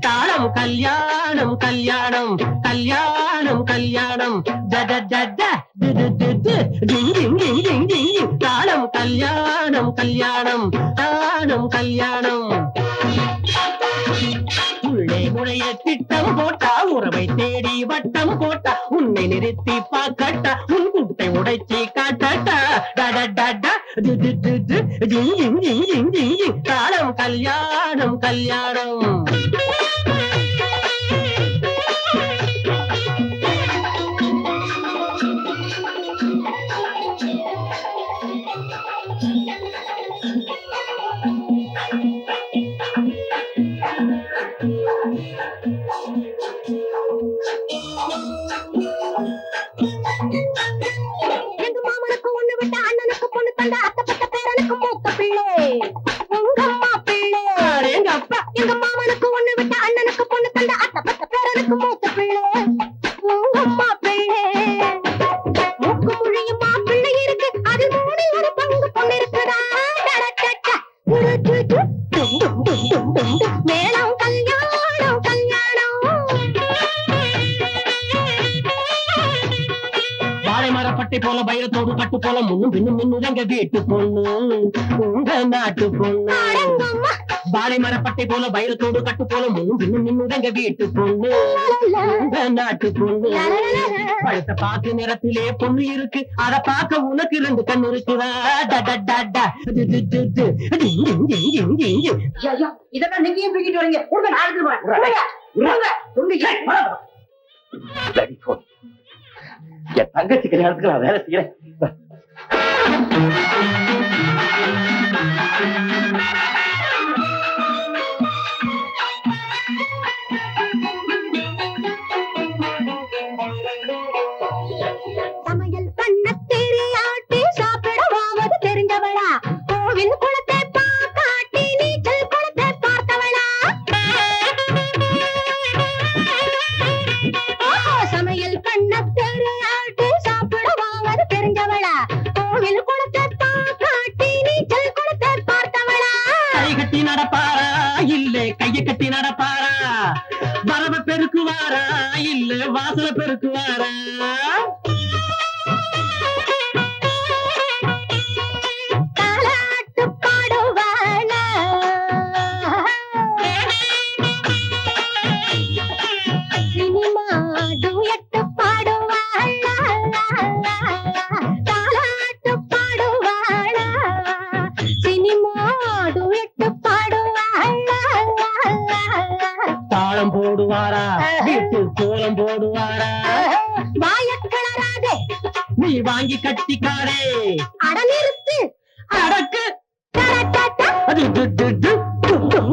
தாளம் கல்யாணம் கல்யாணம் கல்யாணம் கல்யாணம். தாளம் கல்யாணம் கல்யாணம் கல்யாணம் கல்யாணம். உள்ளே முறைய திட்டம் போட்டா உறவை தேடி வட்டம் போட்டா உன்னை நிறுத்தி பார்க்கட்டா உன் குட்டை உடைச்சி காட்டட்டா. டட டட டு டு. டு டு ஜிங் ஜிங் ஜிங் கல்யாணம் மூத்த பிள்ளை உங்க பிள்ளை மூக்கு மொழியும் மாப்பிள்ளை இருக்கு அது மூணில் ஒரு பங்கு பொண்ணு இருக்குதா மேளம் கல்யாணம் கல்யாணம் வாழை மரப்பட்டை போல போல முன்னும் பின்னும் வீட்டு பொண்ணு. உங்க நாட்டு பொண்ணு. வாழை மரப்பட்டை போல வைரத்தோடு கட்டு போல மின்னும் எங்க வீட்டு பொண்ணு. நாட்டு பொண்ணு. பழுத்த பாக்கு நிறத்திலே பொண்ணு இருக்கு. அத பார்க்க உனக்கு ரெண்டு கண்ணு இருக்குதா இதெல்லாம் நீங்க ஏன் தூக்கிட்டு வரீங்க? உங்க நான். என் தங்கச்சி கல்யாணத்துக்கு நான் வேலை செய்யறேன். கைய நடப்பாரா வரவ பெருக்குவாரா இல்ல வாசல பெருக்குவாரா வீட்டு கோலம் போடுவாரா வாய கிளறாதே நீ வாங்கி கட்டிக்காரே அட நிறுத்து அடக்கு டடடட. அது டு, டு, டு. டும்,